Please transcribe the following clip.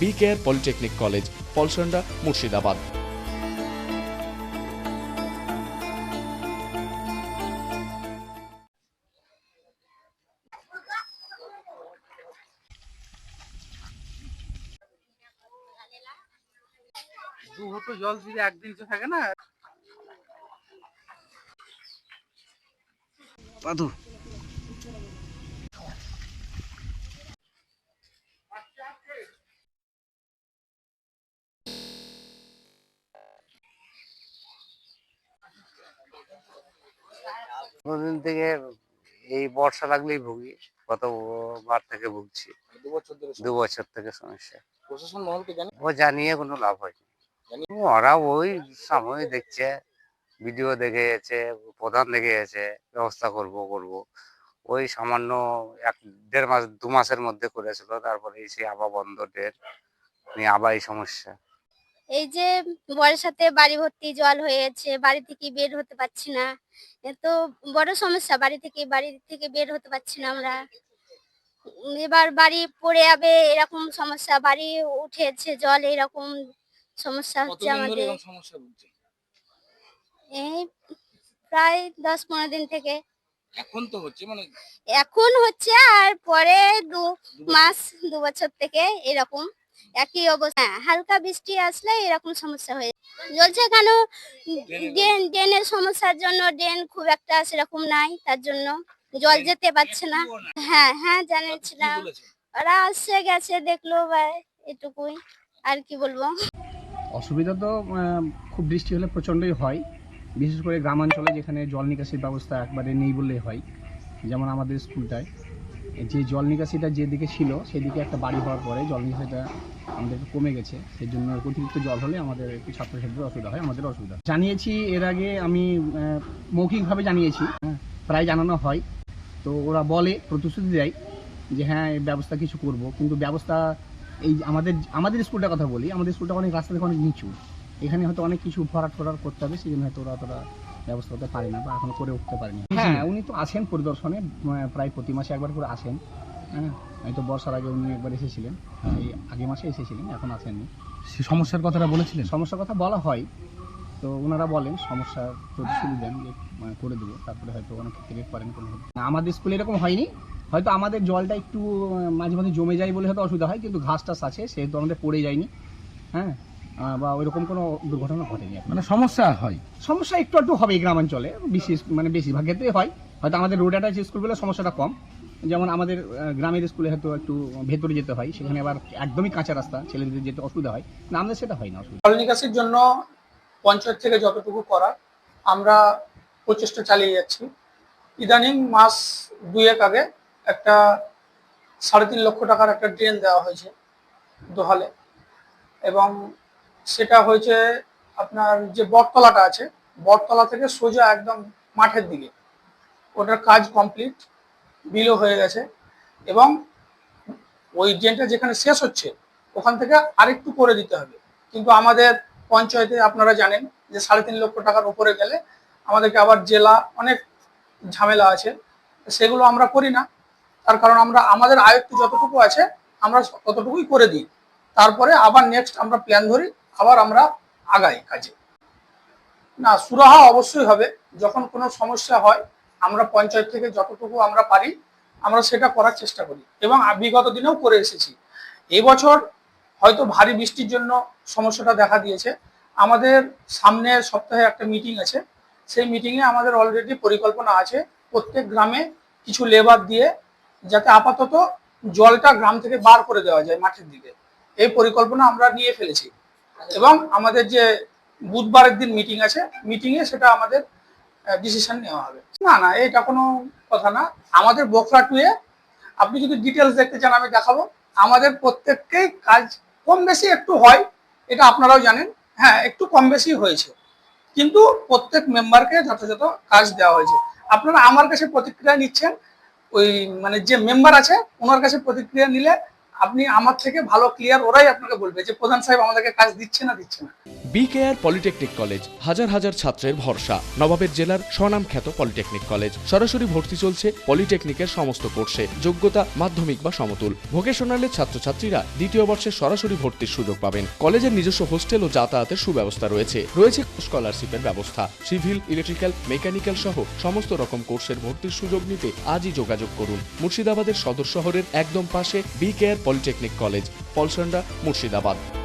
B K R polytechnic college Palsanda Murshidabad. জল যদি একদিন তো থাকে না। কোনদিন থেকে এই বর্ষা লাগলেই ভুগি কত বার থেকে ভুগছি। দু বছর থেকে সমস্যা। প্রশাসন মহলকে জানি ও জানিয়ে কোনো লাভ হয়নি। ওরা ওই সময় দেখছে ভিডিও দেখে গেছে প্রধান দেখে গেছে ব্যবস্থা করব করব। ওই সামান্য এক দেড় মাস দু মাসের মধ্যে করেছিল তারপরে এসে আবার বন্ধ ডেট নিয়ে আবার এই সমস্যা। এই যে বর্ষাতে বাড়ি ভর্তি জল হয়েছে বাড়ি থেকে বের হতে পারছি না। এ তো বড় সমস্যা বাড়ি থেকে বাড়ি থেকে বের হতে পারছি না আমরা। এবার বাড়ি পড়ে যাবে এরকম সমস্যা বাড়ি উঠেছে জল এরকম সমস্যা হচ্ছে আমাদের। এই প্রায় দশ পনেরো দিন থেকে। এখন তো হচ্ছে মানে এখন হচ্ছে আর পরে দু মাস দু বছর থেকে এরকম। একই অবস্থা। হ্যাঁ, হালকা বৃষ্টি আসলে এরকম সমস্যা হয়ে জ্বলছে কেন? ড্রেন ড্রেনের সমস্যার জন্য ড্রেন খুব একটা সেরকম নাই তার জন্য জল যেতে পারছে না। হ্যাঁ হ্যাঁ জানিয়েছিলাম। ওরা আসছে গেছে দেখল বা এটুকুই। আর কি বলব? অসুবিধা তো খুব বৃষ্টি হলে প্রচণ্ডই হয়। বিশেষ করে গ্রামাঞ্চলে যেখানে জল নিকাশির ব্যবস্থা একবারে নেই বললেই হয় যেমন আমাদের স্কুলটায়। যে জল নিকাশিটা যেদিকে ছিল, সেদিকে একটা বাড়ি হওয়ার পরে জল নিকাশিটা আমাদের কমে গেছে। সেই জন্য অতিরিক্ত জল হলে আমাদের একটু ছাত্রছাত্রীদের অসুবিধা হয়, আমাদের অসুবিধা। জানিয়েছি, এর আগে আমি মৌখিকভাবে জানিয়েছি হ্যাঁ প্রায় জানানো হয়। তো ওরা বলে, প্রতিশ্রুতি দেয় যে হ্যাঁ ব্যবস্থা কিছু করব। কিন্তু ব্যবস্থা, এই আমাদের আমাদের স্কুলটার কথা বলি, আমাদের স্কুলটা অনেক রাস্তা থেকে অনেক নিচু। এখানে হয়তো অনেক কিছু ভরাট ফরাট করতে হবে সেই জন্য হয়তো ওরা অতটা ব্যবস্থা করতে পারে না বা এখনও করে উঠতে পারেনি হ্যাঁ। উনি তো আসেন পরিদর্শনে প্রায় প্রতি মাসে একবার করে আসেন হ্যাঁ? এই তো বর্ষার আগে উনি একবার এসেছিলেন এই আগে মাসে এসেছিলেন এখন আসেননি। সে সমস্যার কথাটা বলেছিলেন? সমস্যার কথা বলা হয় তো ওনারা বলেন সমস্যা প্রতিশ্রুতি দেন মানে, করে দেবো তারপরে হয়তো অনেক ক্ষেত্রে করেন কোনো আমাদের স্কুলে এরকম হয়নি হয়তো আমাদের জলটা একটু মাঝে মাঝে জমে যায় বলে হয়তো অসুবিধা হয় কিন্তু ঘাস টাস আছে সেহেতু আমাদের পড়ে যায়নি হ্যাঁ? বা ওইরকম কোনো দুর্ঘটনা ঘটেনি মানে সমস্যা হয়। সমস্যা একটু একটু হবে এই গ্রামাঞ্চলে বিশেষ মানে বেশিরভাগ ক্ষেত্রেই হয়। হয়তো আমাদের রোড অ্যাটাচ স্কুলগুলো সমস্যাটা কম। যেমন আমাদের গ্রামের স্কুলে হয়তো একটু ভেতরে যেতে হয় সেখানে আবার একদমই কাঁচা রাস্তা ছেলেদের যেতে অসুবিধা হয়। না আমাদের সেটা হয় না অসুবিধা। নিকাশির জন্য পঞ্চায়েত থেকে যতটুকু করার আমরা প্রচেষ্টা চালিয়ে যাচ্ছি। ইদানিং মাস দুয়েক আগে একটা সাড়ে তিন লক্ষ টাকার একটা ড্রেন দেওয়া হয়েছে দোহালে। এবং সেটা হয়েছে আপনার যে বটতলাটা আছে, বটতলা থেকে সোজা একদম মাঠের দিকে। ওটার কাজ কমপ্লিট বিলও হয়ে গেছে এবং ওই ড্রেনটা যেখানে শেষ হচ্ছে, ওখান থেকে আরেকটু করে দিতে হবে। কিন্তু আমাদের পঞ্চায়েতে আপনারা জানেন যে সাড়ে তিন লক্ষ টাকার উপরে গেলে আমাদেরকে আবার জেলা অনেক ঝামেলা আছে, সেগুলো আমরা করি না। তার কারণ আমরা, আমাদের আয়ত্ত যতটুকু আছে, আমরা ততটুকুই করে দিই। তারপরে আবার নেক্সট আমরা প্ল্যান ধরি আবার আমরা আগাই কাজে। না, সুরাহা অবশ্যই হবে। যখন কোনো সমস্যা হয়, আমরা পঞ্চায়েত থেকে যতটুকু আমরা পারি, আমরা সেটা করার চেষ্টা করি। এবং বিগত দিনেও করে এসেছি। এবছর হয়তো ভারী বৃষ্টির জন্য সমস্যাটা দেখা দিয়েছে। আমাদের সামনের সপ্তাহে একটা মিটিং আছে। সেই মিটিংয়ে আমাদের অলরেডি পরিকল্পনা আছে প্রত্যেক গ্রামে কিছু লেবার দিয়ে যাতে আপাতত জলটা গ্রাম থেকে বার করে দেওয়া যায় মাঠের দিকে। এই পরিকল্পনা আমরা নিয়ে ফেলেছি। এবং আমাদের যে বুধবারের দিন মিটিং আছে মিটিংয়ে সেটা আমাদের ডিসিশন নেওয়া হবে। না না, এটা কোনো কথা না। আমাদের বোখরা টুয়ে আপনি যদি ডিটেলস দেখতে চান, আমি দেখাবো। আমাদের প্রত্যেককেই কাজ কম বেশি একটু হয়, এটা আপনারাও জানেন। হ্যাঁ একটু কম বেশি হয়েছে। কিন্তু প্রত্যেক মেম্বারকে যথাযথ কাজ দেওয়া হয়েছে। আপনারা আমার কাছে প্রতিক্রিয়া নিচ্ছেন, ওই মানে যে মেম্বার আছে, ওনার কাছে প্রতিক্রিয়া নিলে আপনি আমার থেকে ভালো ক্লিয়ার ওরাই আপনাকে বলবে যে প্রধান সাহেব আমাদেরকে কাজ দিচ্ছে না দিচ্ছে না। বিকেআর পলিটেকনিক কলেজ হাজার হাজার ছাত্রের ভরসা। নবাবের জেলার স্বনামখ্যাত পলিটেকনিক কলেজ সরাসরি ভর্তি চলছে পলিটেকনিকের সমস্ত কোর্সে যোগ্যতা, মাধ্যমিক বা সমতুল। ভোকেশনালের ছাত্রছাত্রীরা দ্বিতীয় বর্ষে সরাসরি ভর্তির সুযোগ পাবেন। কলেজের নিজস্ব হোস্টেল ও যাতায়াতের সুব্যবস্থা রয়েছে। রয়েছে স্কলারশিপের ব্যবস্থা। সিভিল ইলেকট্রিক্যাল মেকানিক্যাল সহ সমস্ত রকম কোর্সের ভর্তির সুযোগ নিতে আজই যোগাযোগ করুন। মুর্শিদাবাদের সদর শহরের একদম পাশে BKR polytechnic college Palsanda Murshidabad.